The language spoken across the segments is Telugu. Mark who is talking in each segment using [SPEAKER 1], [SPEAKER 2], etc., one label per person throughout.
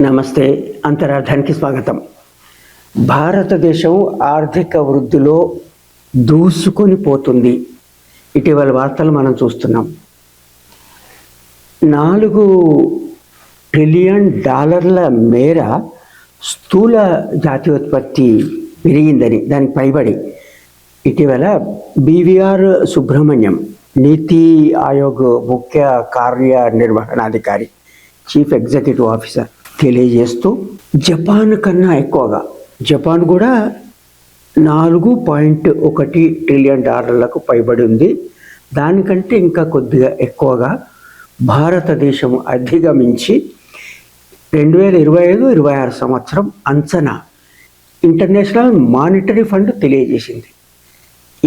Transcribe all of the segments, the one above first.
[SPEAKER 1] నమస్తే అంతరార్థానికి స్వాగతం. భారతదేశం ఆర్థిక వృద్ధిలో దూసుకొని పోతుంది. ఇటీవల వార్తలు మనం చూస్తున్నాం. నాలుగు ట్రిలియన్ డాలర్ల మేర స్థూల జాతీయోత్పత్తి పెరిగిందని దానికి పైబడి. ఇటీవల బీవీఆర్ సుబ్రహ్మణ్యం నీతి ఆయోగ్ ముఖ్య కార్యనిర్వహణాధికారి చీఫ్ ఎగ్జిక్యూటివ్ ఆఫీసర్ తెలియజేస్తూ జపాన్ కన్నా ఎక్కువగా. జపాన్ కూడా నాలుగు పాయింట్ ఒకటి ట్రిలియన్ డాలర్లకు పైబడి ఉంది. దానికంటే ఇంకా కొద్దిగా ఎక్కువగా భారతదేశం అధిగమించి రెండు వేల ఇరవై ఐదు ఇరవై ఆరు సంవత్సరం అంచనా ఇంటర్నేషనల్ మానిటరీ ఫండ్ తెలియజేసింది.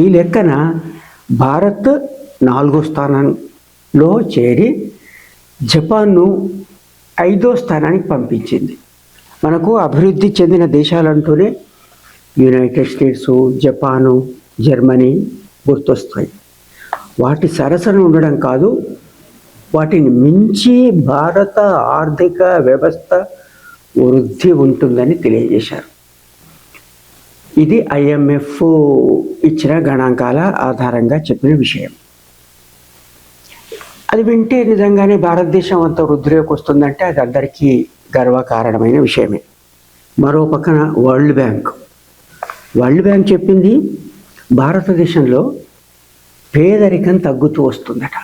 [SPEAKER 1] ఈ లెక్కన భారత్ నాలుగో స్థానంలో చేరి జపాన్ను ఐదో స్థానానికి పంపించింది. మనకు అభివృద్ధి చెందిన దేశాలంటూనే యునైటెడ్ స్టేట్స్ జపాను జర్మనీ గుర్తొస్తాయి. వాటి సరసన ఉండడం కాదు వాటిని మించి భారత ఆర్థిక వ్యవస్థ వృద్ధి ఉంటుందని తెలియజేశారు. ఇది ఐఎంఎఫ్ ఇచ్చిన గణాంకాల ఆధారంగా చెప్పిన విషయం. అది వింటే నిజంగానే భారతదేశం అంత రుద్రేకు వస్తుందంటే అది అందరికీ గర్వకారణమైన విషయమే. మరో పక్కన వరల్డ్ బ్యాంక్. వరల్డ్ బ్యాంక్ చెప్పింది భారతదేశంలో పేదరికం తగ్గుతూ వస్తుందట.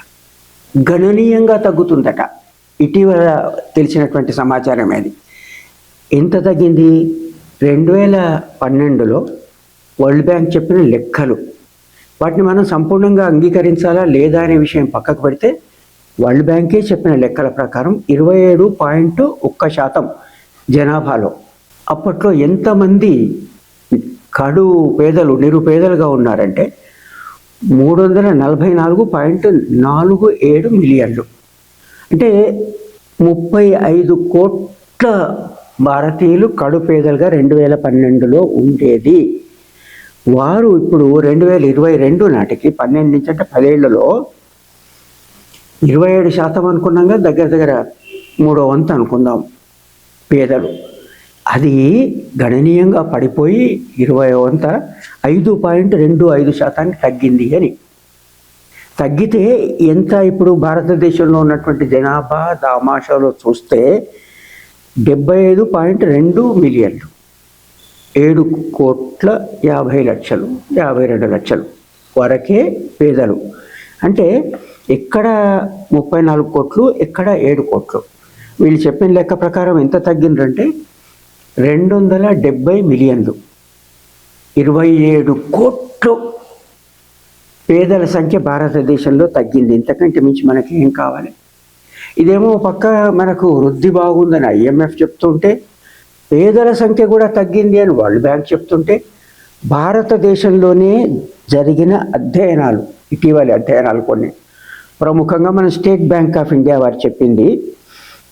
[SPEAKER 1] గణనీయంగా తగ్గుతుందట. ఇటీవల తెలిసినటువంటి సమాచారం అది. ఎంత తగ్గింది? రెండు వేల పన్నెండులో వరల్డ్ బ్యాంక్ చెప్పిన లెక్కలు. వాటిని మనం సంపూర్ణంగా అంగీకరించాలా లేదా అనే విషయం పక్కకు పెడితే వరల్డ్ బ్యాంకే చెప్పిన లెక్కల ప్రకారం ఇరవై ఏడు పాయింట్ ఒక్క శాతం జనాభాలో. అప్పట్లో ఎంతమంది కడు పేదలు నిరుపేదలుగా ఉన్నారంటే మూడు వందల నలభై నాలుగు పాయింట్ నాలుగు ఏడు మిలియన్లు. అంటే ముప్పై ఐదు కోట్ల భారతీయులు కడు పేదలుగా రెండు వేల పన్నెండులో ఉండేది. వారు ఇప్పుడు రెండు వేల ఇరవై రెండు నాటికి పన్నెండు నుంచి అంటే పదేళ్ళలో ఇరవై ఏడు శాతం అనుకున్నాగా దగ్గర దగ్గర మూడో వంతు అనుకుందాం. పేదలు. అది గణనీయంగా పడిపోయి ఇరవై వంత ఐదు పాయింట్ రెండు ఐదు శాతానికి తగ్గింది అని. తగ్గితే ఎంత ఇప్పుడు భారతదేశంలో ఉన్నటువంటి జనాభా దామాషాలో చూస్తే డెబ్బై ఐదు పాయింట్ రెండు మిలియన్లు. ఏడు కోట్ల యాభై లక్షలు యాభై రెండు లక్షలు వరకే పేదలు. అంటే ఎక్కడ ముప్పై నాలుగు కోట్లు ఎక్కడ ఏడు కోట్లు. వీళ్ళు చెప్పిన లెక్క ప్రకారం ఎంత తగ్గిందంటే రెండు వందల డెబ్బై మిలియన్లు. ఇరవై ఏడు కోట్లు పేదల సంఖ్య భారతదేశంలో తగ్గింది. ఇంతకంటే మించి మనకి ఏం కావాలి? ఇదేమో పక్క మనకు వృద్ధి బాగుందని ఐఎంఎఫ్ చెప్తుంటే పేదల సంఖ్య కూడా తగ్గింది అని వరల్డ్ బ్యాంక్ చెప్తుంటే భారతదేశంలోనే జరిగిన అధ్యయనాలు ఇటీవలి అధ్యయనాలు కొన్ని. ప్రముఖంగా మన స్టేట్ బ్యాంక్ ఆఫ్ ఇండియా వారు చెప్పింది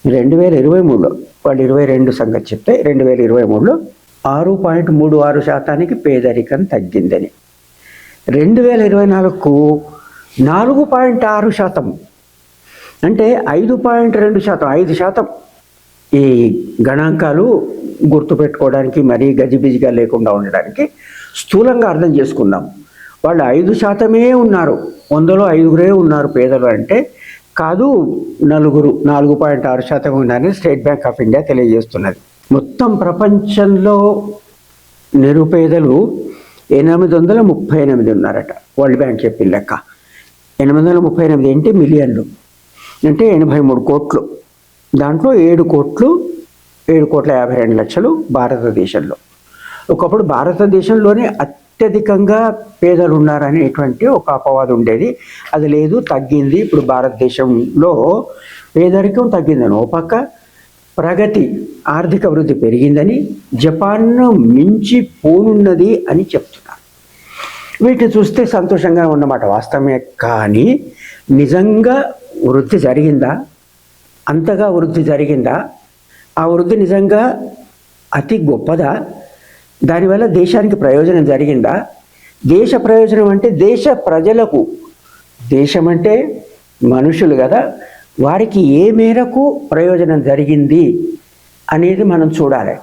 [SPEAKER 1] రెండు వేల ఇరవై మూడులో. వాళ్ళు ఇరవై రెండు సంగతి చెప్తే రెండు వేల ఇరవై మూడులో ఆరు పాయింట్ మూడు ఆరు శాతానికి పేదరికం తగ్గిందని. రెండు వేల ఇరవై నాలుగుకు నాలుగు పాయింట్ ఆరు శాతం. అంటే ఐదు పాయింట్ రెండు శాతం ఐదు శాతం. ఈ గణాంకాలు గుర్తుపెట్టుకోవడానికి మరీ గజిబిజిగా లేకుండా ఉండడానికి స్థూలంగా అర్థం చేసుకుందాం వాళ్ళు ఐదు శాతమే ఉన్నారు. వందలో ఐదుగురే ఉన్నారు పేదలు అంటే. కాదు నలుగురు నాలుగు పాయింట్ ఆరు శాతం ఉన్నారని స్టేట్ బ్యాంక్ ఆఫ్ ఇండియా తెలియజేస్తున్నది. మొత్తం ప్రపంచంలో నిరుపేదలు ఎనిమిది వందల ముప్పై ఎనిమిది ఉన్నారట వరల్డ్ బ్యాంక్ చెప్పిన లెక్క. ఎనిమిది వందల ముప్పై ఎనిమిది ఏంటి మిలియన్లు అంటే ఎనభై మూడు కోట్లు. దాంట్లో ఏడు కోట్లు ఏడు కోట్ల యాభై రెండు లక్షలు భారతదేశంలో. ఒకప్పుడు భారతదేశంలోనే అత్యధికంగా పేదలు ఉన్నారనేటువంటి ఒక అపవాదం ఉండేది. అది లేదు తగ్గింది. ఇప్పుడు భారతదేశంలో పేదరికం తగ్గిందని ఓ పక్క ప్రగతి ఆర్థిక వృద్ధి పెరిగిందని జపాన్ను మించి పోనున్నది అని చెప్తున్నారు. వీటిని చూస్తే సంతోషంగా ఉన్నమాట వాస్తవమే. కానీ నిజంగా వృద్ధి జరిగిందా? అంతగా వృద్ధి జరిగిందా? ఆ వృద్ధి నిజంగా అతి గొప్పదా? దానివల్ల దేశానికి ప్రయోజనం జరిగిందా? దేశ ప్రయోజనం అంటే దేశ ప్రజలకు. దేశం అంటే మనుషులు కదా. వారికి ఏ మేరకు ప్రయోజనం జరిగింది అనేది మనం చూడాలి.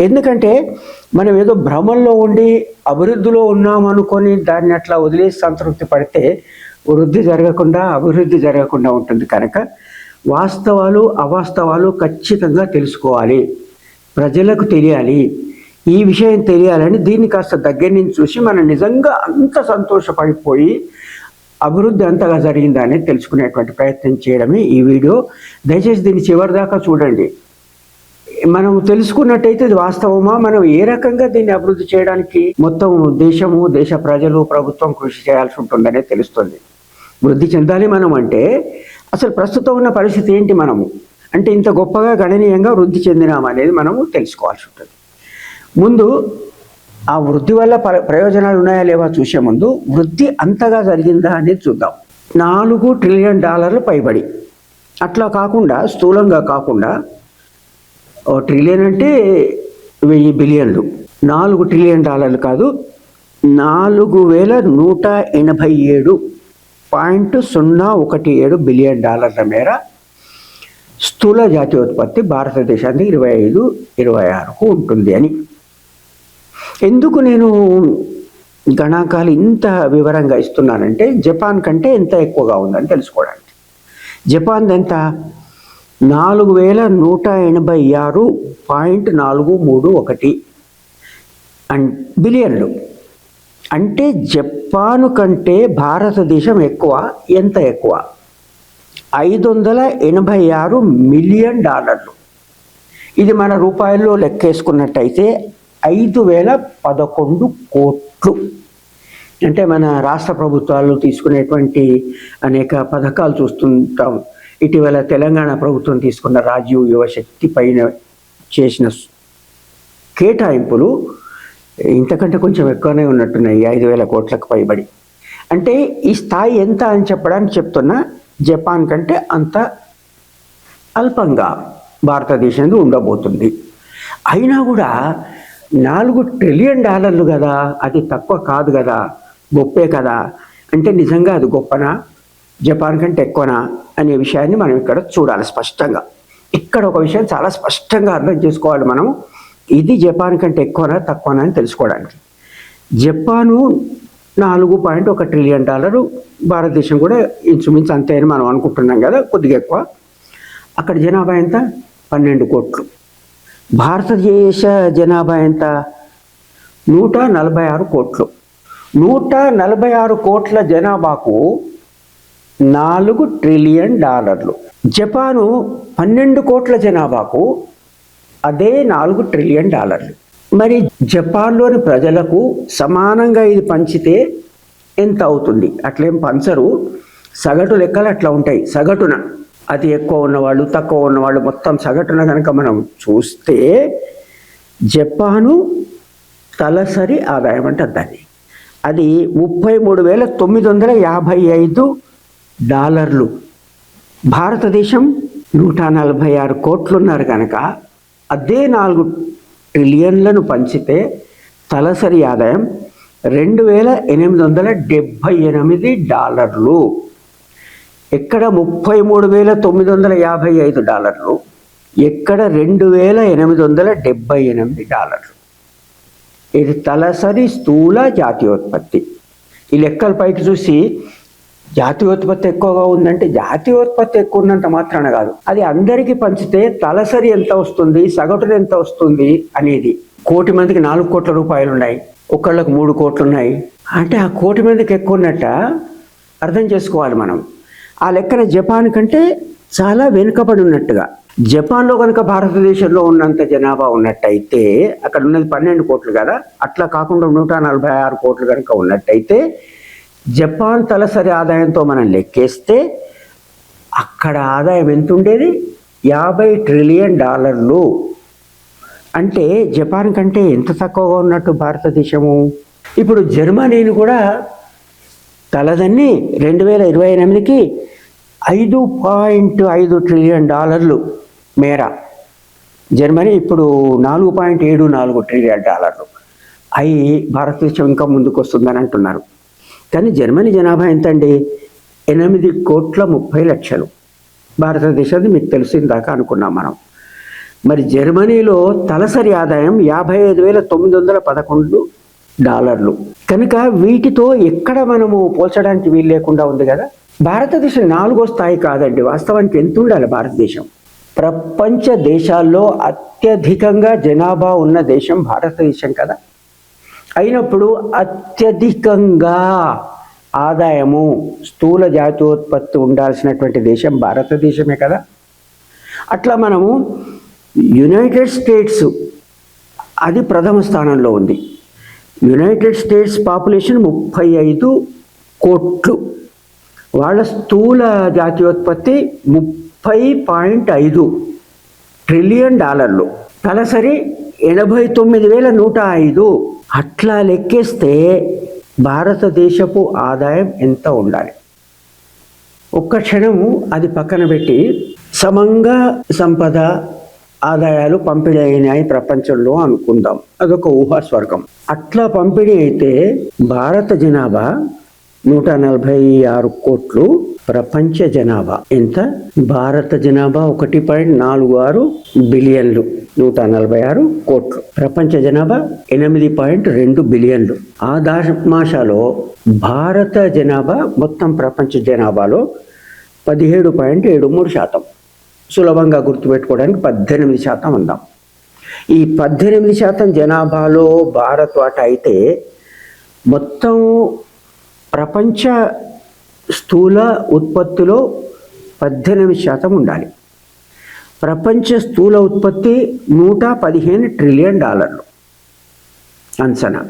[SPEAKER 1] ఎందుకంటే మనం ఏదో భ్రమంలో ఉండి అభివృద్ధిలో ఉన్నామనుకొని దాన్ని అట్లా వదిలేసి సంతృప్తి పడితే వృద్ధి జరగకుండా అభివృద్ధి జరగకుండా ఉంటుంది కనుక వాస్తవాలు అవాస్తవాలు ఖచ్చితంగా తెలుసుకోవాలి. ప్రజలకు తెలియాలి. ఈ విషయం తెలియాలని దీన్ని కాస్త దగ్గర నుంచి చూసి మనం నిజంగా అంత సంతోషపడిపోయి అభివృద్ధి అంతగా జరిగిందా అనేది తెలుసుకునేటువంటి ప్రయత్నం చేయడమే ఈ వీడియో. దయచేసి దీన్ని చివరి దాకా చూడండి. మనం తెలుసుకున్నట్టయితే ఇది వాస్తవమా? మనం ఏ రకంగా దీన్ని అభివృద్ధి చేయడానికి మొత్తం దేశము దేశ ప్రజలు ప్రభుత్వం కృషి చేయాల్సి ఉంటుందనే తెలుస్తుంది. వృద్ధి చెందాలి మనం అంటే అసలు ప్రస్తుతం ఉన్న పరిస్థితి ఏంటి మనము? అంటే ఇంత గొప్పగా గణనీయంగా వృద్ధి చెందినాం అనేది మనము తెలుసుకోవాల్సి ఉంటుంది. ముందు ఆ వృద్ధి వల్ల ప్ర- ప్రయోజనాలు ఉన్నాయా లేవా చూసే ముందు వృద్ధి అంతగా జరిగిందా అనేది చూద్దాం. నాలుగు ట్రిలియన్ డాలర్లు పైబడి. అట్లా కాకుండా స్థూలంగా కాకుండా ఓ ట్రిలియన్ అంటే వెయ్యి బిలియన్లు. నాలుగు ట్రిలియన్ డాలర్లు కాదు నాలుగు వేల నూట ఎనభై ఏడు పాయింట్ సున్నా ఒకటి ఏడు బిలియన్ డాలర్ల మేర స్థూల జాతీయోత్పత్తి భారతదేశానికి ఇరవై ఐదు ఇరవై ఆరుకు ఉంటుంది అని. ఎందుకు నేను గణాంకాలు ఇంత వివరంగా ఇస్తున్నానంటే జపాన్ కంటే ఎంత ఎక్కువగా ఉందని తెలుసుకోవడానికి. జపాన్ ఎంత? నాలుగు వేల నూట ఎనభై ఆరు పాయింట్ నాలుగు మూడు ఒకటి అన్ బిలియన్లు. అంటే జపాను కంటే భారతదేశం ఎక్కువ? ఎంత ఎక్కువ? ఐదు వందల ఎనభై ఆరు మిలియన్ డాలర్లు. ఇది మన రూపాయల్లో లెక్కేసుకున్నట్టయితే ఐదు వేల పదకొండు కోట్లు. అంటే మన రాష్ట్ర ప్రభుత్వాలు తీసుకునేటువంటి అనేక పథకాలు చూస్తుంటాం. ఇటీవల తెలంగాణ ప్రభుత్వం తీసుకున్న రాజీవ్ యువశక్తి పైన చేసిన కేటాయింపులు ఇంతకంటే కొంచెం ఎక్కువనే ఉన్నట్టున్నాయి ఐదు వేల కోట్లకు పైబడి. అంటే ఈ స్థాయి ఎంత అని చెప్పడానికి చెప్తున్నా జపాన్ కంటే అంత అల్పంగా భారతదేశంలో ఉండబోతుంది. అయినా కూడా నాలుగు ట్రిలియన్ డాలర్లు కదా అది తక్కువ కాదు కదా గొప్పే కదా. అంటే నిజంగా అది గొప్పనా? జపాన్ కంటే ఎక్కువనా? అనే విషయాన్ని మనం ఇక్కడ చూడాలి స్పష్టంగా. ఇక్కడ ఒక విషయం చాలా స్పష్టంగా అర్థం చేసుకోవాలి మనం. ఇది జపాన్ కంటే ఎక్కువనా తక్కువనా అని తెలుసుకోవడానికి. జపాను నాలుగు పాయింట్ ఒక ట్రిలియన్ డాలరు భారతదేశం కూడా ఇంచుమించు అంతే అని మనం అనుకుంటున్నాం కదా కొద్దిగా ఎక్కువ. అక్కడ జనాభా ఎంత? పన్నెండు కోట్లు. భారతదేశ జనాభా ఎంత? నూట నలభై ఆరు కోట్లు. నూట నలభై ఆరు కోట్ల జనాభాకు నాలుగు ట్రిలియన్ డాలర్లు. జపాను పన్నెండు కోట్ల జనాభాకు అదే నాలుగు ట్రిలియన్ డాలర్లు. మరి జపాన్లోని ప్రజలకు సమానంగా ఇది పంచితే ఎంత అవుతుంది? అట్లేం పంచరు. సగటు లెక్కలు అట్లా ఉంటాయి. సగటున అతి ఎక్కువ ఉన్నవాళ్ళు తక్కువ ఉన్నవాళ్ళు మొత్తం సగటున కనుక మనం చూస్తే జపాను తలసరి ఆదాయం అంటే దాన్ని. అది ముప్పై మూడు వేల తొమ్మిది వందల యాభై ఐదు డాలర్లు. భారతదేశం నూట నలభై ఆరు కోట్లున్నారు కనుక అదే నాలుగు ట్రిలియన్లను పంచితే తలసరి ఆదాయం రెండు వేల ఎనిమిది వందల డెబ్భై ఎనిమిది డాలర్లు. ఎక్కడ ముప్పై మూడు వేల తొమ్మిది వందల యాభై ఐదు డాలర్లు ఎక్కడ రెండు వేల ఎనిమిది వందల డెబ్భై ఎనిమిది డాలర్లు. ఇది తలసరి స్థూల జాతీయోత్పత్తి. ఈ లెక్కల పైకి చూసి జాతీయోత్పత్తి ఎక్కువగా ఉందంటే జాతీయోత్పత్తి ఎక్కువ ఉన్నంత మాత్రాన కాదు. అది అందరికీ పంచితే తలసరి ఎంత వస్తుంది సగటున ఎంత వస్తుంది అనేది. కోటి మందికి నాలుగు కోట్ల రూపాయలు ఉన్నాయి ఒకళ్ళకు మూడు కోట్లు ఉన్నాయి. అంటే ఆ కోటి మందికి ఎక్కువ ఉన్నట్ట అర్థం చేసుకోవాలి మనం. ఆ లెక్కన జపాన్ కంటే చాలా వెనుకబడి ఉన్నట్టుగా జపాన్లో కనుక భారతదేశంలో ఉన్నంత జనాభా ఉన్నట్టయితే అక్కడ ఉన్నది పన్నెండు కోట్లు కదా అట్లా కాకుండా నూట నలభై ఆరు కోట్లు కనుక ఉన్నట్టయితే జపాన్ తలసరి ఆదాయంతో మనం లెక్కేస్తే అక్కడ ఆదాయం ఎంత ఉండేది యాభై ట్రిలియన్ డాలర్లు. అంటే జపాన్ కంటే ఎంత తక్కువగా ఉన్నట్టు భారతదేశము? ఇప్పుడు జర్మనీని కూడా తలదన్ని రెండు వేల ఇరవై ఎనిమిదికి ఐదు పాయింట్ ఐదు ట్రిలియన్ డాలర్లు మేర. జర్మనీ ఇప్పుడు నాలుగు పాయింట్ ఏడు నాలుగు ట్రిలియన్ డాలర్లు. అవి భారతదేశం ఇంకా ముందుకు వస్తుందని అంటున్నారు. కానీ జర్మనీ జనాభా ఎంతండి? ఎనిమిది కోట్ల ముప్పై లక్షలు. భారతదేశాన్ని మీకు తెలిసిందాక అనుకున్నాం మనం. మరి జర్మనీలో తలసరి ఆదాయం యాభై ఐదు వేల తొమ్మిది వందల పదకొండు డాలర్లు. కనుక వీటితో ఎక్కడ మనము పోల్చడానికి వీలు లేకుండా ఉంది కదా? భారతదేశం నాలుగో స్థాయి కాదండి. వాస్తవానికి ఎంత ఉండాలి భారతదేశం? ప్రపంచ దేశాల్లో అత్యధికంగా జనాభా ఉన్న దేశం భారతదేశం కదా? అయినప్పుడు అత్యధికంగా ఆదాయము స్థూల జాతీయోత్పత్తి ఉండాల్సినటువంటి దేశం భారతదేశమే కదా? అట్లా మనము యునైటెడ్ స్టేట్స్ అది ప్రథమ స్థానంలో ఉంది. యునైటెడ్ స్టేట్స్ పాపులేషన్ ముప్పై ఐదు కోట్లు. వాళ్ళ స్థూల జాతీయోత్పత్తి ముప్పై పాయింట్ ఐదు ట్రిలియన్ డాలర్లు. తలసరి ఎనభై తొమ్మిది వేల నూట ఐదు. అట్లా లెక్కేస్తే భారతదేశపు ఆదాయం ఎంత ఉండాలి? ఒక్క క్షణము అది పక్కన పెట్టి సమంగా సంపద ఆదాయాలు పంపిణీ అయినాయి ప్రపంచంలో అనుకుందాం. అదొక ఊహాస్వర్గం అట్లా పంపిణీ అయితే భారత జనాభా నూట నలభై ఆరు కోట్లు ప్రపంచ జనాభా. ఎంత? భారత జనాభా ఒకటి పాయింట్ నాలుగు ఆరు బిలియన్లు. నూట నలభై ఆరు కోట్లు. ప్రపంచ జనాభా ఎనిమిది పాయింట్ రెండు బిలియన్లు. ఆ దామాషాలో భారత జనాభా మొత్తం ప్రపంచ జనాభాలో పదిహేడు పాయింట్ ఏడు మూడు శాతం. సులభంగా గుర్తుపెట్టుకోవడానికి పద్దెనిమిది శాతం అందాం. ఈ పద్దెనిమిది శాతం జనాభాలో భారత్ వాట అయితే మొత్తం ప్రపంచ స్థూల ఉత్పత్తిలో పద్దెనిమిది శాతం ఉండాలి. ప్రపంచ స్థూల ఉత్పత్తి నూట పదిహేను ట్రిలియన్ డాలర్లు. అంచనా.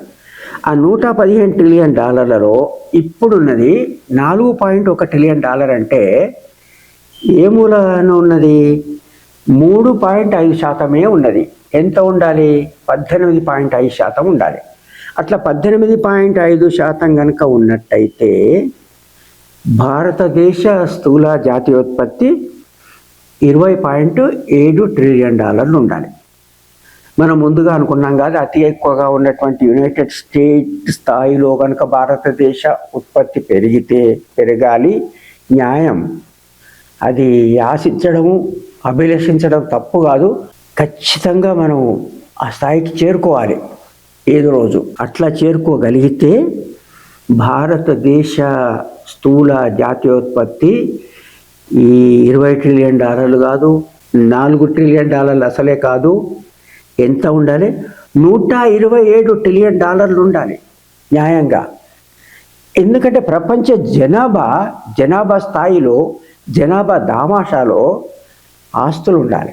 [SPEAKER 1] ఆ నూట పదిహేను ట్రిలియన్ డాలర్లలో ఇప్పుడున్నది నాలుగు పాయింట్ ఒక ట్రిలియన్ డాలర్ అంటే ఏ మూలన ఉన్నది? మూడు పాయింట్ ఐదు శాతమే ఉన్నది. ఎంత ఉండాలి? పద్దెనిమిది పాయింట్ ఐదు శాతం ఉండాలి. అట్లా పద్దెనిమిది పాయింట్ ఐదు శాతం కనుక ఉన్నట్టయితే భారతదేశ స్థూల జాతీయోత్పత్తి ఇరవై పాయింట్ ఏడు ట్రిలియన్ డాలర్లు ఉండాలి. మనం ముందుగా అనుకున్నాం కాదు అతి ఎక్కువగా ఉన్నటువంటి యునైటెడ్ స్టేట్ స్థాయిలో కనుక భారతదేశ ఉత్పత్తి పెరిగితే పెరగాలి. న్యాయం అది ఆశించడము అభిలషించడం తప్పు కాదు. ఖచ్చితంగా మనం ఆ స్థాయికి చేరుకోవాలి. ఏదో రోజు అట్లా చేరుకోగలిగితే భారతదేశ స్థూల జాతీయోత్పత్తి ఈ ఇరవై ట్రిలియన్ డాలర్లు కాదు నాలుగు ట్రిలియన్ డాలర్లు అసలే కాదు. ఎంత ఉండాలి? నూట ఇరవై ఏడు ట్రిలియన్ డాలర్లు ఉండాలి న్యాయంగా. ఎందుకంటే ప్రపంచ జనాభా జనాభా స్థాయిలో జనాభా దామాషాలో ఆస్తులు ఉండాలి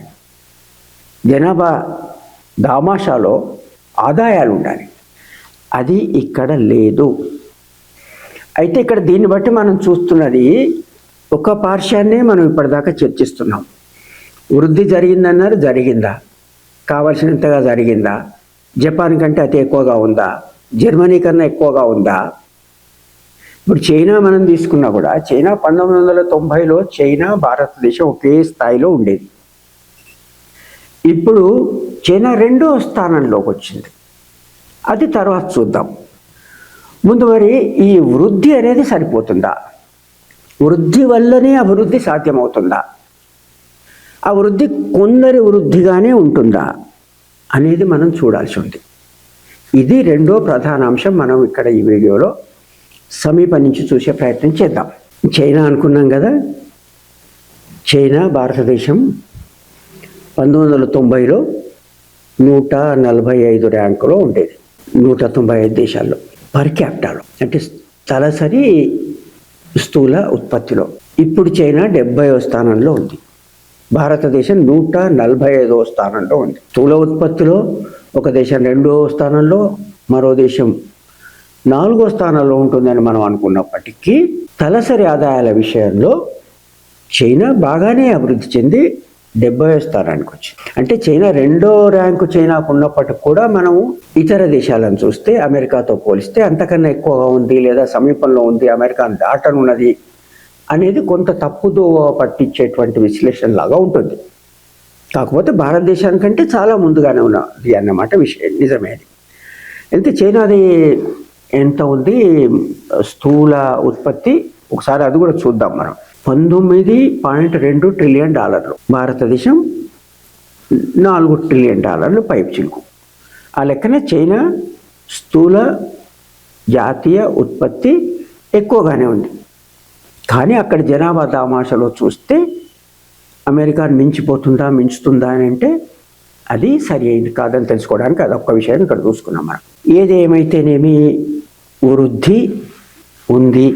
[SPEAKER 1] జనాభా దామాషాలో ఆదాయాలు ఉండాలి అది ఇక్కడ లేదు. అయితే ఇక్కడ దీన్ని బట్టి మనం చూస్తున్నది ఒక పార్శ్వాన్నే మనం ఇప్పటిదాకా చర్చిస్తున్నాం. వృద్ధి జరిగిందన్నారు జరిగిందా? కావలసినంతగా జరిగిందా? జపాన్ కంటే అతి ఎక్కువగా ఉందా? జర్మనీ కన్నా ఎక్కువగా ఉందా? ఇప్పుడు చైనా మనం తీసుకున్నా కూడా చైనా పంతొమ్మిది వందల తొంభైలో చైనా భారతదేశం ఒకే స్థాయిలో ఉండేది. ఇప్పుడు చైనా రెండో స్థానంలోకి వచ్చింది. అది తర్వాత చూద్దాం. ముందు మరి ఈ వృద్ధి అనేది సరిపోతుందా? వృద్ధి వల్లనే అభివృద్ధి సాధ్యమవుతుందా? ఆ వృద్ధి కొందరి వృద్ధిగానే ఉంటుందా అనేది మనం చూడాల్సి ఉంది. ఇది రెండో ప్రధాన అంశం మనం ఇక్కడ ఈ వీడియోలో సమీపం నుంచి చూసే ప్రయత్నం చేద్దాం. చైనా అనుకున్నాం కదా? చైనా భారతదేశం పంతొమ్మిది వందల తొంభైలో నూట నలభై ఐదు ర్యాంకులో ఉండేది. నూట తొంభై ఐదు దేశాల్లో. పర్ క్యాపిటల్ అంటే తలసరి స్థూల ఉత్పత్తిలో. ఇప్పుడు చైనా డెబ్బైవ స్థానంలో ఉంది. భారతదేశం నూట నలభై ఐదవ స్థానంలో ఉంది. స్థూల ఉత్పత్తిలో ఒక దేశం రెండవ స్థానంలో మరో దేశం నాలుగో స్థానంలో ఉంటుందని మనం అనుకున్నప్పటికీ తలసరి ఆదాయాల విషయంలో చైనా బాగానే అభివృద్ధి చెంది డెబ్బై స్థానానికి వచ్చింది. అంటే చైనా రెండో ర్యాంకు చైనాకు ఉన్నప్పటికి కూడా మనము ఇతర దేశాలను చూస్తే అమెరికాతో పోలిస్తే అంతకన్నా ఎక్కువగా ఉంది లేదా సమీపంలో ఉంది అమెరికాను దాటనున్నది అనేది కొంత తప్పుదో పట్టించేటువంటి విశ్లేషణ లాగా ఉంటుంది. కాకపోతే భారతదేశానికంటే చాలా ముందుగానే ఉన్నది అన్నమాట విషయం. నిజమే అది. అయితే చైనాది ఎంత ఉంది? స్థూల ఉత్పత్తి ఒకసారి అది కూడా చూద్దాం మనం. పంతొమ్మిది పాయింట్ రెండు ట్రిలియన్ డాలర్లు. భారతదేశం నాలుగు ట్రిలియన్ డాలర్లు పైపు చిలుకు. ఆ లెక్కన చైనా స్థూల జాతీయ ఉత్పత్తి ఎక్కువగానే ఉంది. కానీ అక్కడ జనాభా దామాషలో చూస్తే అమెరికా మించిపోతుందా మించుతుందా అని అంటే అది సరి అయింది కాదని తెలుసుకోవడానికి అదొక్క విషయాన్ని ఇక్కడ చూసుకున్నాం మనం. ఏదేమైతేనేమి వృద్ధి ఉంది.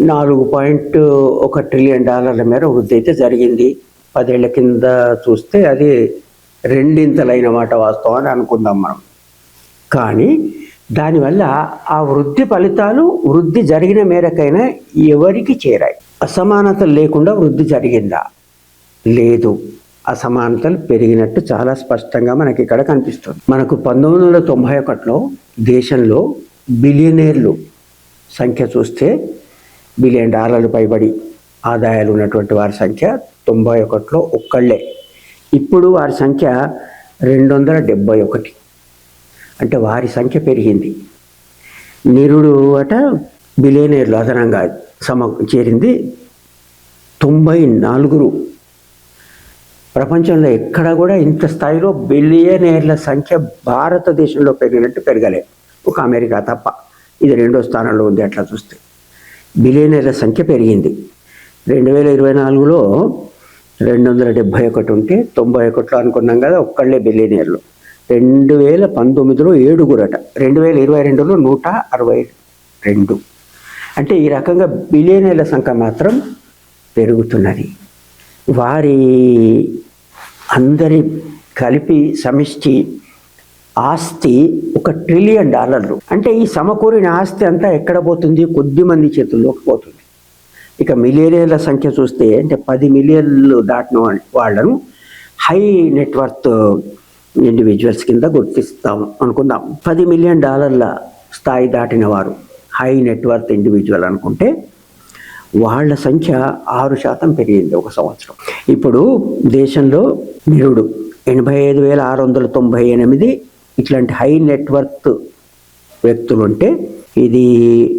[SPEAKER 1] నాలుగు పాయింట్ ఒక ట్రిలియన్ డాలర్ల మేర వృద్ధి అయితే జరిగింది. పదేళ్ళ కింద చూస్తే అది రెండింతలైన మాట వాస్తవం అని అనుకుందాం మనం. కానీ దానివల్ల ఆ వృద్ధి ఫలితాలు వృద్ధి జరిగిన మేరకైనా ఎవరికి చేరాయి? అసమానతలు లేకుండా వృద్ధి జరిగిందా? లేదు. అసమానతలు పెరిగినట్టు చాలా స్పష్టంగా మనకి ఇక్కడ కనిపిస్తుంది. మనకు పంతొమ్మిది వందల తొంభై ఒకటిలో దేశంలో బిలియనీర్లు సంఖ్య చూస్తే బిలియన్ డాలర్లు పైబడి ఆదాయాలు ఉన్నటువంటి వారి సంఖ్య తొంభై ఒకటిలో ఒక్కళ్ళే. ఇప్పుడు వారి సంఖ్య రెండు వందల డెబ్బై ఒకటి. అంటే వారి సంఖ్య పెరిగింది. నిరుడు అట బిలియనీర్లు అదనంగా సమ చేరింది తొంభై నాలుగురు ప్రపంచంలో ఎక్కడ కూడా ఇంత స్థాయిలో బిలియనేర్ల సంఖ్య భారతదేశంలో పెరిగినట్టు పెరగలేదు ఒక అమెరికా తప్ప. ఇది రెండో స్థానంలో ఉంది అట్లా చూస్తే. బిలియనీర్ల సంఖ్య పెరిగింది. రెండు వేల ఇరవై నాలుగులో రెండు వందల డెబ్భై ఒకటి ఉంటే తొంభై ఒకటిలో అనుకున్నాం కదా ఒక్కళ్ళే బిలియనేర్లు. రెండు వేల పంతొమ్మిదిలో ఏడుగురట. రెండు వేల ఇరవై రెండులో నూట అరవై రెండు. అంటే ఈ రకంగా బిలియనీర్ల సంఖ్య మాత్రం పెరుగుతున్నది. వారి అందరి కలిపి సమిష్టి ఆస్తి ఒక ట్రిలియన్ డాలర్లు. అంటే ఈ సమకూరిన ఆస్తి అంతా ఎక్కడ పోతుంది? కొద్ది మంది చేతుల్లోకి పోతుంది. ఇక మిలియనీర్ల సంఖ్య చూస్తే అంటే పది మిలియన్లు దాటిన వాళ్ళను హై నెట్వర్త్ ఇండివిజువల్స్ కింద గుర్తిస్తాం అనుకుందాం. పది మిలియన్ డాలర్ల స్థాయి దాటిన వారు హై నెట్వర్త్ ఇండివిజువల్ అనుకుంటే వాళ్ళ సంఖ్య ఆరు శాతం పెరిగింది ఒక సంవత్సరం. ఇప్పుడు దేశంలో నిరుడు ఎనభై ఐదు వేల ఆరు వందల తొంభై ఎనిమిది ఇట్లాంటి హై నెట్వర్క్ వ్యక్తులు ఉంటే ఇది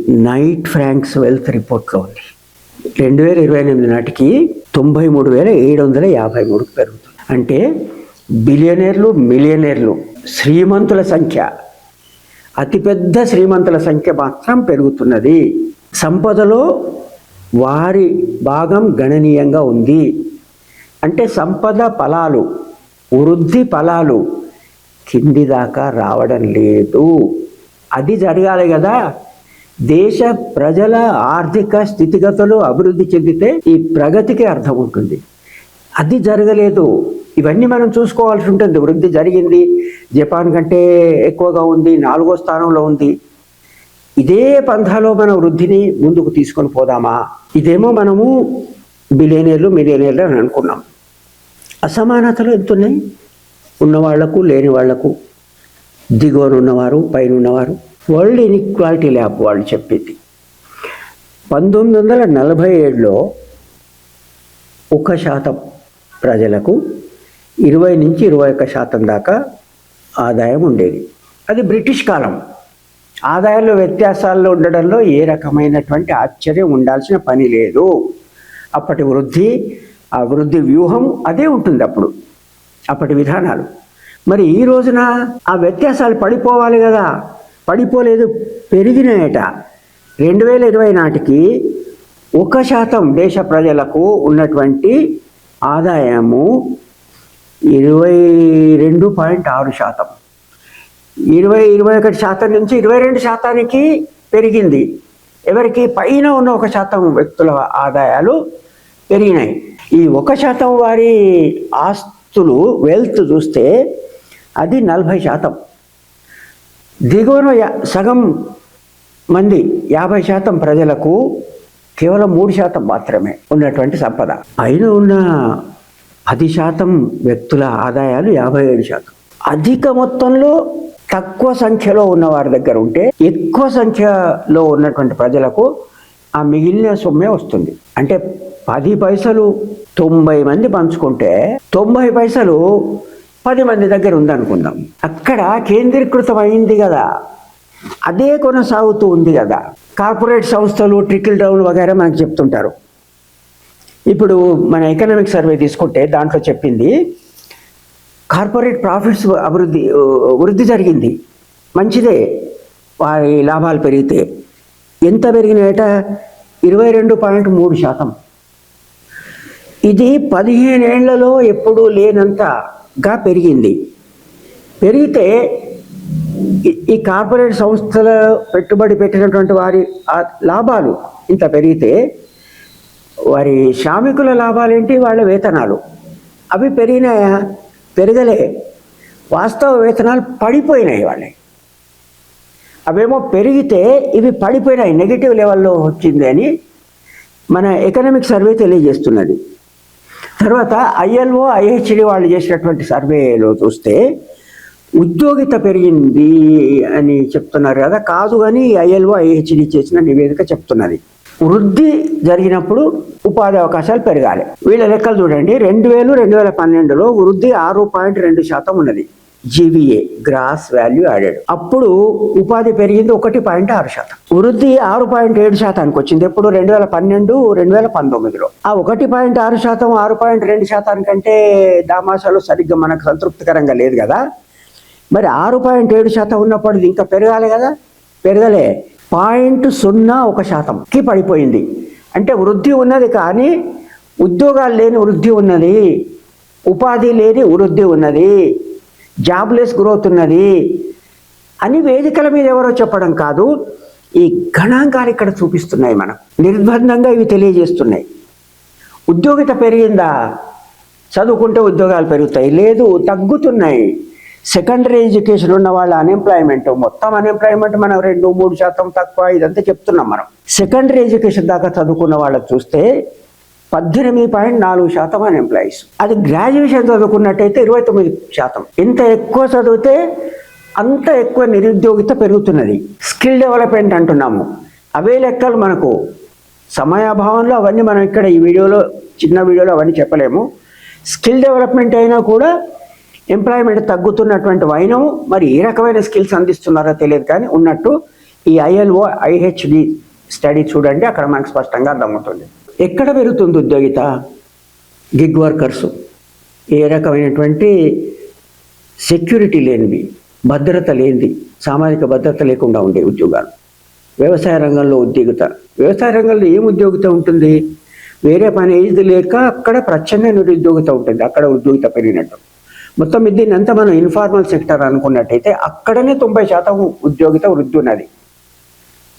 [SPEAKER 1] నైట్ ఫ్రాంక్స్ వెల్త్ రిపోర్ట్లో ఉంది. రెండు వేల ఇరవై ఎనిమిది నాటికి తొంభై మూడు వేల ఏడు వందల యాభై మూడుకు పెరుగుతుంది. అంటే బిలియనీర్లు మిలియనీర్లు శ్రీమంతుల సంఖ్య అతిపెద్ద శ్రీమంతుల సంఖ్య మాత్రం పెరుగుతున్నది. సంపదలో వారి భాగం గణనీయంగా ఉంది. అంటే సంపద ఫలాలు వృద్ధి ఫలాలు కింది దాకా రావడం లేదు. అది జరగాలి కదా. దేశ ప్రజల ఆర్థిక స్థితిగతులు అభివృద్ధి చెందితే ఈ ప్రగతికి అర్థం ఉంటుంది. అది జరగలేదు. ఇవన్నీ మనం చూసుకోవాల్సి ఉంటుంది. వృద్ధి జరిగింది జపాన్ కంటే ఎక్కువగా ఉంది నాలుగో స్థానంలో ఉంది. ఇదే పంథాలో మన వృద్ధిని ముందుకు తీసుకొని పోదామా? ఇదేమో మనము బిలియనీర్లు మిలియనీర్లు అని అనుకున్నాం. అసమానతలు ఎంతున్నాయి? ఉన్నవాళ్ళకు లేని వాళ్ళకు దిగువన ఉన్నవారు పైన ఉన్నవారు వరల్డ్ ఇన్ఈక్వాలిటీ ల్యాబ్ వాళ్ళు చెప్పింది. పంతొమ్మిది వందల నలభై ఏడులో ఒక శాతం ప్రజలకు ఇరవై నుంచి ఇరవై ఒక్క శాతం దాకా ఆదాయం ఉండేది. అది బ్రిటిష్ కాలం. ఆదాయంలో వ్యత్యాసాల్లో ఉండడంలో ఏ రకమైనటువంటి ఆశ్చర్యం ఉండాల్సిన పని లేదు. అప్పటి వృద్ధి ఆ వృద్ధి వ్యూహం అదే ఉంటుంది అప్పుడు అప్పటి విధానాలు. మరి ఈ రోజున ఆ వ్యత్యాసాలు పడిపోవాలి కదా పడిపోలేదు పెరిగినాయట. రెండు వేల ఇరవై నాటికి ఒక శాతం దేశ ప్రజలకు ఉన్నటువంటి ఆదాయము ఇరవై రెండు పాయింట్ ఆరు శాతం. ఇరవై ఇరవై ఒకటి శాతం నుంచి ఇరవై రెండు శాతానికి పెరిగింది. ఎవరికి? పైన ఉన్న ఒక శాతం వ్యక్తుల ఆదాయాలు పెరిగినాయి. ఈ ఒక శాతం వారి ఆస్తులు వెల్త్ చూస్తే అది నలభై శాతం. దిగువన సగం మంది యాభై శాతం ప్రజలకు కేవలం మూడు శాతం మాత్రమే ఉన్నటువంటి సంపద. అయిన ఉన్న పది శాతం వ్యక్తుల ఆదాయాలు యాభై ఏడు శాతం. అధిక మొత్తంలో తక్కువ సంఖ్యలో ఉన్న వారి దగ్గర ఉంటే ఎక్కువ సంఖ్యలో ఉన్నటువంటి ప్రజలకు ఆ మిగిలిన సొమ్మే వస్తుంది. అంటే పది పైసలు తొంభై మంది పంచుకుంటే తొంభై పైసలు పది మంది దగ్గర ఉందనుకుందాం. అక్కడ కేంద్రీకృతం అయింది కదా. అదే కొనసాగుతూ ఉంది కదా. కార్పొరేట్ సంస్థలు ట్రికిల్ డౌన్ వగైరా మనకు చెప్తుంటారు. ఇప్పుడు మన ఎకనామిక్ సర్వే తీసుకుంటే దాంట్లో చెప్పింది కార్పొరేట్ ప్రాఫిట్స్ అభివృద్ధి వృద్ధి జరిగింది. మంచిదే. వారి లాభాలు పెరిగితే. ఎంత పెరిగినాయట? ఇరవై రెండు పాయింట్ మూడు శాతం. ఇది పదిహేనేళ్ళలో ఎప్పుడూ లేనంతగా పెరిగింది. పెరిగితే ఈ- కార్పొరేట్ సంస్థల పెట్టుబడి పెట్టినటువంటి వారి లాభాలు ఇంత పెరిగితే వారి శ్రామికుల లాభాలేంటి? వాళ్ళ వేతనాలు. అవి పెరిగినాయా? పెరగలే. వాస్తవ వేతనాలు పడిపోయినాయి వాళ్ళే. అవేమో పెరిగితే ఇవి పడిపోయినాయి. నెగిటివ్ లెవెల్లో వచ్చింది అని మన ఎకనామిక్ సర్వే తెలియజేస్తున్నది. తర్వాత ఐఎల్ఓ ఐహెచ్డి వాళ్ళు చేసినటువంటి సర్వేలో చూస్తే ఉద్యోగిత పెరిగింది అని చెప్తున్నారు కదా. కాదు కానీ ఐఎల్ఓ ఐహెచ్డి చేసిన నివేదిక చెప్తున్నది. వృద్ధి జరిగినప్పుడు ఉపాధి అవకాశాలు పెరగాలి. వీళ్ళ లెక్కలు చూడండి. రెండు వేలు రెండు వేల పన్నెండులో వృద్ధి ఆరు పాయింట్ రెండు శాతం ఉన్నది. GVA gross value added. అప్పుడు ఉపాధి పెరిగింది ఒకటి పాయింట్ ఆరు శాతం. వృద్ధి ఆరు పాయింట్ ఏడు శాతానికి వచ్చింది. ఎప్పుడు రెండు వేల పన్నెండు రెండు వేల పంతొమ్మిదిలో. ఆ ఒకటి పాయింట్ ఆరు శాతం ఆరు పాయింట్ రెండు శాతానికంటే దామాషాలు సరిగ్గా మనకు సంతృప్తికరంగా లేదు కదా? మరి ఆరు పాయింట్ ఏడు శాతం ఉన్నప్పుడు ఇంకా పెరగాలి కదా? పెరగలే. పాయింట్ సున్నా ఒక శాతంకి పడిపోయింది. అంటే వృద్ధి ఉన్నది కానీ ఉద్యోగాలు లేని వృద్ధి ఉన్నది. ఉపాధి లేని వృద్ధి ఉన్నది. జాబ్లెస్ గ్రోత్ ఉన్నది అని వేదికల మీద ఎవరో చెప్పడం కాదు ఈ గణాంకాలు ఇక్కడ చూపిస్తున్నాయి మనం నిర్బంధంగా ఇవి తెలియజేస్తున్నాయి. ఉద్యోగిత పెరిగిందా? చదువుకుంటే ఉద్యోగాలు పెరుగుతాయి. లేదు తగ్గుతున్నాయి. సెకండరీ ఎడ్యుకేషన్ ఉన్న వాళ్ళ అన్ఎంప్లాయ్మెంట్ మొత్తం అన్ఎంప్లాయ్మెంట్ మనం రెండు మూడు శాతం తక్కువ ఇదంతా చెప్తున్నాం మనం. సెకండరీ ఎడ్యుకేషన్ దాకా చదువుకున్న వాళ్ళకి చూస్తే పద్దెనిమిది పాయింట్ నాలుగు శాతం అన్ఎంప్లాయీస్ అది గ్రాడ్యుయేషన్ చదువుకున్నట్టయితే ఇరవై తొమ్మిది శాతం. ఇంత ఎక్కువ చదివితే అంత ఎక్కువ నిరుద్యోగిత పెరుగుతున్నది. స్కిల్ డెవలప్మెంట్ అంటున్నాము. అవే లెక్కలు మనకు. సమయాభావంలో అవన్నీ మనం ఇక్కడ ఈ వీడియోలో చిన్న వీడియోలో అవన్నీ చెప్పలేము. స్కిల్ డెవలప్మెంట్ అయినా కూడా ఎంప్లాయ్మెంట్ తగ్గుతున్నటువంటి వైనం మరి ఏ రకమైన స్కిల్స్ అందిస్తున్నారో తెలియదు కానీ ఉన్నట్టు ఈ ఐఎల్ఓ ఐహెచ్డి స్టడీ చూడండి. అక్కడ మనకు స్పష్టంగా అర్థమవుతుంది. ఎక్కడ పెరుగుతుంది ఉద్యోగిత? గిగ్ వర్కర్స్ ఏ రకమైనటువంటి సెక్యూరిటీ లేనివి భద్రత లేనిది సామాజిక భద్రత లేకుండా ఉండే ఉద్యోగాలు. వ్యవసాయ రంగంలో ఉద్యోగిత. వ్యవసాయ రంగంలో ఏం ఉద్యోగిత ఉంటుంది? వేరే పని ఏది లేక అక్కడ ప్రచ్ఛన్న నిరుద్యోగిత ఉంటుంది. అక్కడ ఉద్యోగిత పెరిగినట్టు. మొత్తం దీన్ని అంతా మనం ఇన్ఫార్మల్ సెక్టర్ అనుకున్నట్టయితే అక్కడనే తొంభై శాతం ఉద్యోగిత వృద్ధి ఉన్నది.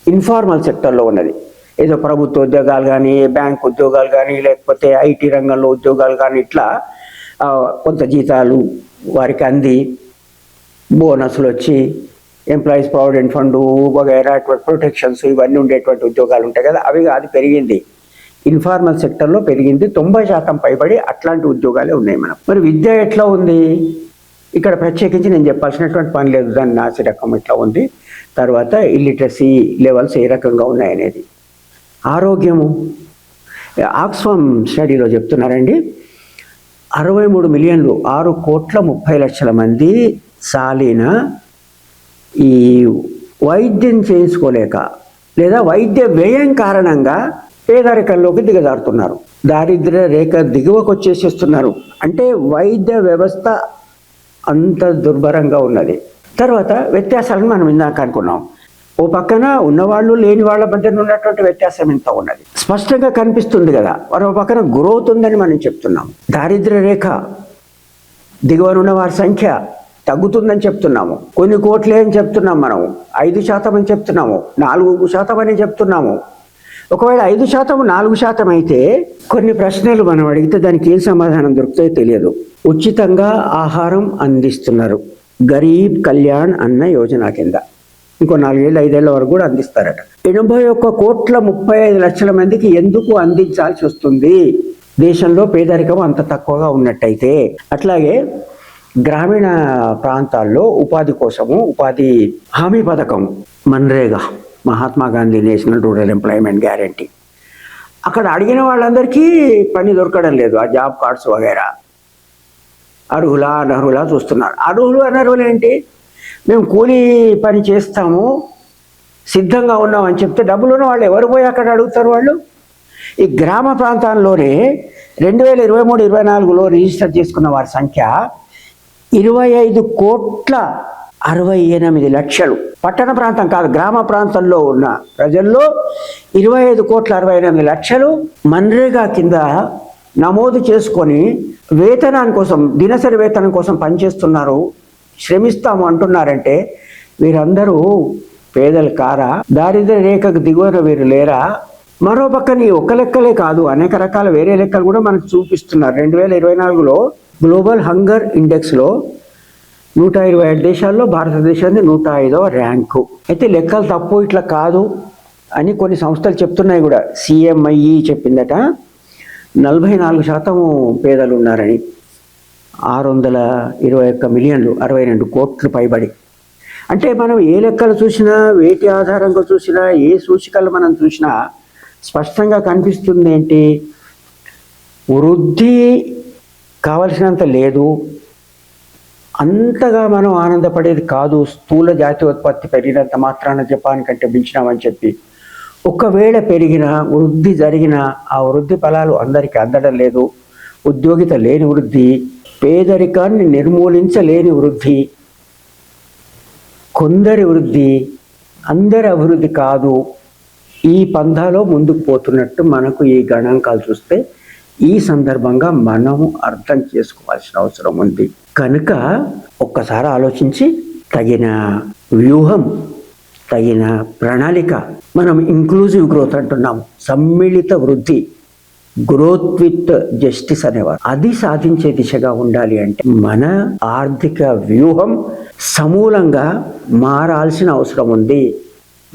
[SPEAKER 1] ఇన్ఫార్మల్ సెక్టర్లో ఉన్నది. ఏదో ప్రభుత్వ ఉద్యోగాలు కానీ బ్యాంక్ ఉద్యోగాలు కానీ లేకపోతే ఐటీ రంగంలో ఉద్యోగాలు కానీ ఇట్లా కొంత జీతాలు వారికి అంది. బోనస్లు వచ్చి ఎంప్లాయీస్ ప్రావిడెంట్ ఫండ్ వగైరా అటువంటి ప్రొటెక్షన్స్ ఇవన్నీ ఉండేటువంటి ఉద్యోగాలు ఉంటాయి కదా అవి అది పెరిగింది. ఇన్ఫార్మల్ సెక్టర్లో పెరిగింది. తొంభై శాతం పైబడి అట్లాంటి ఉద్యోగాలే ఉన్నాయి మనం మరి విద్య ఎట్లా ఉంది? ఇక్కడ ప్రత్యేకించి నేను చెప్పాల్సినటువంటి పని లేదు దాని నాసి రకం ఎట్లా ఉంది. తర్వాత ఇల్లిటరసీ లెవెల్స్ ఏ రకంగా ఉన్నాయనేది. ఆరోగ్యము. ఆక్స్ఫామ్ స్టడీలో చెప్తున్నారండి అరవై మూడు మిలియన్లు ఆరు కోట్ల ముప్పై లక్షల మంది సాలిన ఈ వైద్యం చేయించుకోలేక లేదా వైద్య వ్యయం కారణంగా పేదరికంలోకి దిగజారుతున్నారు. దారిద్ర్య రేఖ దిగువకు వచ్చేసేస్తున్నారు అంటే వైద్య వ్యవస్థ అంత దుర్భరంగా ఉన్నది. తర్వాత వ్యత్యాసాలను మనం ఇందాక అనుకున్నాం. ఓ పక్కన ఉన్నవాళ్ళు లేని వాళ్ళ మధ్యన ఉన్నటువంటి వ్యత్యాసం ఎంత ఉన్నది. స్పష్టంగా కనిపిస్తుంది కదా మరో పక్కన గ్రోత్ ఉందని మనం చెప్తున్నాం దారిద్ర్య రేఖ దిగువన ఉన్న వారి సంఖ్య తగ్గుతుందని చెప్తున్నాము. కొన్ని కోట్లే అని చెప్తున్నాం మనం ఐదు శాతం అని చెప్తున్నాము. నాలుగు శాతం అని చెప్తున్నాము. ఒకవేళ ఐదు శాతం నాలుగు శాతం అయితే కొన్ని ప్రశ్నలు మనం అడిగితే దానికి ఏం సమాధానం దొరుకుతాయో తెలియదు. ఉచితంగా ఆహారం అందిస్తున్నారు. గరీబ్ కళ్యాణ్ అన్న యోజన కింద. ఇంకో నాలుగేళ్ళు ఐదేళ్ళ వరకు కూడా అందిస్తారట. ఎనభై ఒక్క కోట్ల ముప్పై ఐదు లక్షల మందికి ఎందుకు అందించాల్సి వస్తుంది? దేశంలో పేదరికం అంత తక్కువగా ఉన్నట్టయితే అట్లాగే గ్రామీణ ప్రాంతాల్లో ఉపాధి కోసము ఉపాధి హామీ పథకం MNREGA Mahatma Gandhi national rural employment guarantee. అక్కడ అడిగిన వాళ్ళందరికీ పని దొరకడం లేదు ఆ జాబ్ కార్డ్స్ వగైరా. అర్హులా అనర్హులా చూస్తున్నారు. అర్హులు అనర్హులు ఏంటి? మేము కూలీ పని చేస్తాము సిద్ధంగా ఉన్నామని చెప్తే డబ్బులు వాళ్ళు ఎవరు పోయి అక్కడ అడుగుతారు వాళ్ళు? ఈ గ్రామ ప్రాంతాల్లోనే రెండు వేల ఇరవై మూడు ఇరవై నాలుగులో రిజిస్టర్ చేసుకున్న వారి సంఖ్య ఇరవై ఐదు కోట్ల అరవై ఎనిమిది లక్షలు. పట్టణ ప్రాంతం కాదు గ్రామ ప్రాంతంలో ఉన్న ప్రజల్లో ఇరవై ఐదు కోట్ల అరవై ఎనిమిది లక్షలు మన్రేగా కింద నమోదు చేసుకొని వేతనాని కోసం దినసరి వేతనం కోసం పనిచేస్తున్నారు శ్రమిస్తాము అంటున్నారంటే వీరందరూ పేదలు కారా? దారిద్ర రేఖకు దిగువన వీరు లేరా? మరో పక్కన ఈ ఒక్క లెక్కలే కాదు అనేక రకాల వేరే లెక్కలు కూడా మనకు చూపిస్తున్నారు. రెండు వేల ఇరవై నాలుగులో గ్లోబల్ హంగర్ ఇండెక్స్లో నూట ఇరవై ఐదు దేశాల్లో భారతదేశాన్ని నూట ఐదవ ర్యాంకు. అయితే లెక్కలు తప్పు ఇట్లా కాదు అని కొన్ని సంస్థలు చెప్తున్నాయి కూడా. సిఎంఐఈ చెప్పిందట. నలభై నాలుగు శాతం పేదలు ఉన్నారని. ఆరు వందల ఇరవై ఒక్క మిలియన్లు అరవై రెండు కోట్లు పైబడి. అంటే మనం ఏ లెక్కలు చూసినా వేటి ఆధారంగా చూసినా ఏ సూచికలు మనం చూసినా స్పష్టంగా కనిపిస్తుంది ఏంటి? వృద్ధి కావలసినంత లేదు. అంతగా మనం ఆనందపడేది కాదు. స్థూల జాతీయోత్పత్తి పెరిగినంత మాత్రాన జపాన్ కంటే మించినామని చెప్పి. ఒకవేళ పెరిగిన వృద్ధి జరిగిన ఆ వృద్ధి ఫలాలు అందరికీ అందడం లేదు. ఉద్యోగిత లేని వృద్ధి పేదరికాన్ని నిర్మూలించలేని వృద్ధి కొందరి వృద్ధి అందరి అభివృద్ధి కాదు. ఈ పంధాలో ముందుకు పోతున్నట్టు మనకు ఈ గణాంకాలు చూస్తే ఈ సందర్భంగా మనము అర్థం చేసుకోవాల్సిన అవసరం ఉంది. కనుక ఒక్కసారి ఆలోచించి తగిన వ్యూహం తగిన ప్రణాళిక మనం ఇంక్లూజివ్ గ్రోత్ అంటున్నాం సమ్మిళిత వృద్ధి గ్రోత్ విత్ జస్టిస్ అనేవారు. అది సాధించే దిశగా ఉండాలి అంటే మన ఆర్థిక వ్యూహం సమూలంగా మారాల్సిన అవసరం ఉంది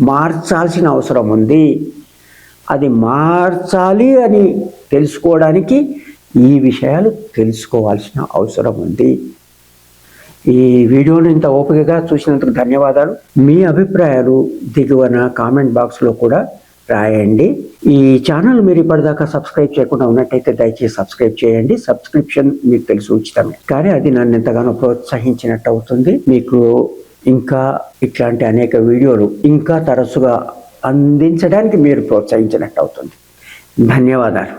[SPEAKER 1] మార్చాల్సిన అవసరం ఉంది. అది మార్చాలి అని తెలుసుకోవడానికి ఈ విషయాలు తెలుసుకోవాల్సిన అవసరం ఉంది. ఈ వీడియోని ఇంత ఓపికగా చూసినందుకు ధన్యవాదాలు. మీ అభిప్రాయాలు దిగువన కామెంట్ బాక్స్లో కూడా రాయండి. ఈ ఛానల్ మీరు ఇప్పటిదాకా సబ్స్క్రైబ్ చేయకుండా ఉన్నట్టయితే దయచేసి సబ్స్క్రైబ్ చేయండి. సబ్స్క్రిప్షన్ మీకు తెలిసి ఉచితమే. కానీ అది నన్ను ఎంతగానో ప్రోత్సహించినట్టు అవుతుంది. మీకు ఇంకా ఇట్లాంటి అనేక వీడియోలు ఇంకా తరచుగా అందించడానికి మీరు ప్రోత్సహించినట్టు అవుతుంది. ధన్యవాదాలు.